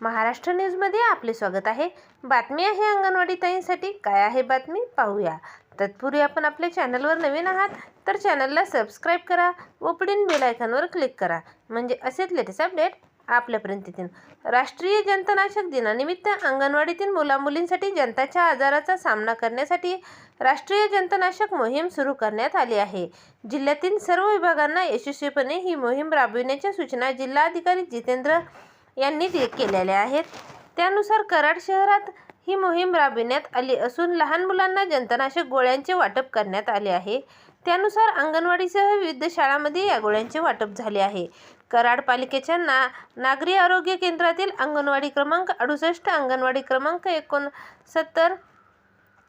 महाराष्ट्र न्यूजमध्ये आपले स्वागत आहे. बातमी आहे अंगणवाडी ताईंसाठी. काय आहे बातमी? पाहूया. तत्पूर्वी आपण आपल्या चॅनलवर नवीन आहात तर चॅनलला सबस्क्राईब करा व पुढील बेलायकॉनवर क्लिक करा. म्हणजे असेच लेटेस्ट अपडेट आपल्यापर्यंत येतील राष्ट्रीय जंतनाशक दिनानिमित्त अंगणवाडीतील मुलामुलींसाठी जंताच्या आजाराचा सामना करण्यासाठी राष्ट्रीय जंतनाशक मोहीम सुरू करण्यात आली आहे. जिल्ह्यातील सर्व विभागांना यशस्वीपणे ही मोहीम राबविण्याच्या सूचना जिल्हाधिकारी जितेंद्र यांनी केलेल्या आहेत. त्यानुसार कराड शहरात ही मोहीम राबविण्यात आली असून लहान मुलांना जंतनाशक गोळ्यांचे वाटप करण्यात आले आहे. त्यानुसार अंगणवाडीसह विविध शाळांमध्ये या गोळ्यांचे वाटप झाले आहे. कराड पालिकेच्या ना नागरी आरोग्य केंद्रातील अंगणवाडी क्रमांक अडुसष्ट अंगणवाडी क्रमांक एकोणसत्तर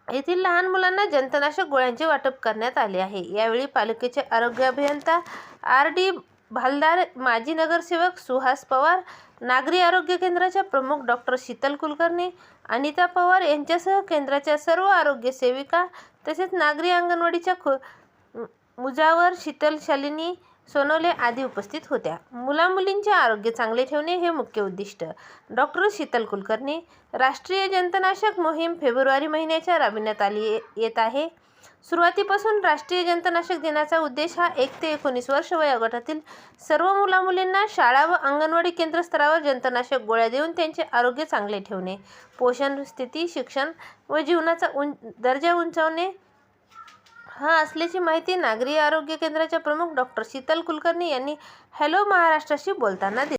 येथील लहान मुलांना जंतनाशक गोळ्यांचे वाटप करण्यात आले आहे. यावेळी पालिकेचे आरोग्य अभियंता आर डी भालदार माजी नगरसेवक सुहास पवार नागरी आरोग्य केंद्राच्या प्रमुख डॉक्टर शीतल कुलकर्णी अनिता पवार यांच्यासह केंद्राच्या सर्व आरोग्य सेविका तसेच नागरी अंगणवाडीच्या खो मुजावर शीतल शालिनी सोनवले आदी उपस्थित होत्या. मुलामुलींचे आरोग्य चांगले ठेवणे हे मुख्य उद्दिष्ट. डॉक्टर शीतल कुलकर्णी राष्ट्रीय जंतनाशक मोहीम फेब्रुवारी महिन्याच्या राबविण्यात आली येत आहे. सुरुवातीपासून राष्ट्रीय जंतनाशक दिनाचा उद्देश हा एक ते एकोणीस वर्ष वयोगटातील सर्व मुलामुलींना शाळा व अंगणवाडी केंद्र स्तरावर जंतनाशक गोळ्या देऊन त्यांचे आरोग्य चांगले ठेवणे पोषण स्थिती शिक्षण व जीवनाचा उं दर्जा उंचावणे. हा असल्याची माहिती नागरी आरोग्य केंद्राच्या प्रमुख डॉक्टर शीतल कुलकर्णी यांनी हॅलो महाराष्ट्राशी बोलताना दिली.